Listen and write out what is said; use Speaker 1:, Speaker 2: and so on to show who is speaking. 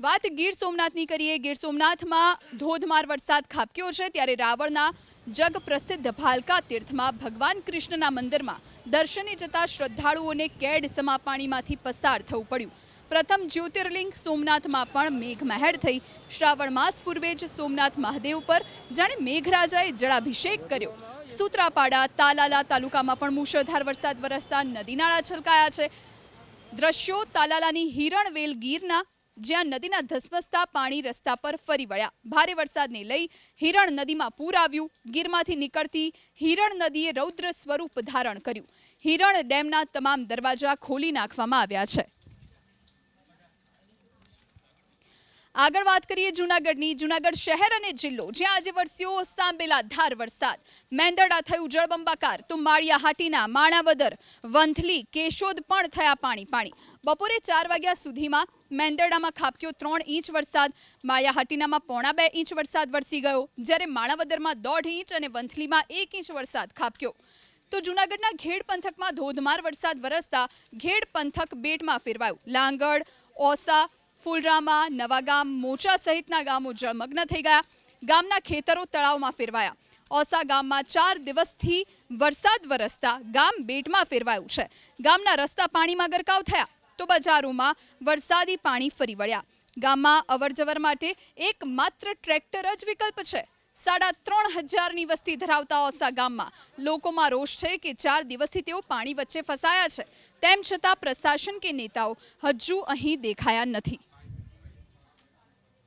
Speaker 1: વાત ગીર સોમનાથની કરીએ. ગીર સોમનાથમાં ધોધમાર વરસાદ ખાબક્યો છે ત્યારે રાવણના જગ પ્રસિદ્ધ ભાલકા તીર્થમાં ભગવાન કૃષ્ણના મંદિરમાં દર્શને જતા શ્રદ્ધાળુઓને કેડ સમા પાણીમાંથી પસાર થવું પડ્યું. પ્રથમ જ્યોતિર્લિંગ સોમનાથમાં પણ મેઘમહેર થઈ. શ્રાવણ માસ પૂર્વે જ સોમનાથ મહાદેવ પર જાણે મેઘરાજાએ જળાભિષેક કર્યો. સૂત્રાપાડા, તાલાલા તાલુકામાં પણ મુશળધાર વરસાદ વરસતા નદીનાળા છલકાયા છે. દ્રશ્યો તાલાલાની હિરણવેલ ગીરના જ્યાં નદીના ધસમસતા પાણી રસ્તા પર ફરી વળ્યા. ભારે વરસાદને લઈ હિરણ નદીમાં પૂર આવ્યું. ગીરમાંથી નીકળતી હિરણ નદીએ રૌદ્ર સ્વરૂપ ધારણ કર્યું. હિરણ ડેમના તમામ દરવાજા ખોલી નાખવામાં આવ્યા છે. આગળ વાત કરીએ જૂનાગઢની. જૂનાગઢ શહેર અને જિલ્લો, જ્યાં આજે વરસ્યો સાંબેલા ધાર વરસાદ. મેંદરડા થયું જળબંબાકાર, તો માળિયા હાટીના, માણાવદર, વંથલી, કેશોદ પણ થયા પાણી પાણી. બપોરે ચાર વાગ્યા સુધીમાં મેંદરડામાં ખાબક્યો ત્રણ ઇંચ વરસાદ માળિયાહાટીનામાં પોણા બે ઇંચ વરસાદ વરસી ગયો. જ્યારે માણાવદરમાં દોઢ ઇંચ અને વંથલીમાં એક ઇંચ વરસાદ ખાબક્યો. તો જૂનાગઢના ઘેડ પંથકમાં ધોધમાર વરસાદ વરસતા ઘેડ પંથક બેટમાં ફેરવાયું. લાંગડ, ઓસા ફૂલરામા નવાગામ મોચા સહિતના ગામો જળમગ્ન થઈ ગયા. ગામના ખેતરો તળાવમાં ફેરવાયા. ઓસા ગામમાં ચાર દિવસથી વરસાદ વરસતા ગામ બેટમાં ફેરવાયું છે. ગામના રસ્તા પાણીમાં ગરકાવ થયા તો બજારોમાં વરસાદી પાણી ફરી વળ્યા. ગામમાં અવરજવર માટે એકમાત્ર ટ્રેક્ટર જ વિકલ્પ છે. સાડા ત્રણ હજારની વસ્તી ધરાવતા ઓસા ગામમાં લોકોમાં રોષ છે કે ચાર દિવસથી તેઓ પાણી વચ્ચે ફસાયા છે. તેમ છતાં પ્રશાસન કે નેતાઓ હજુ અહીં દેખાયા નથી.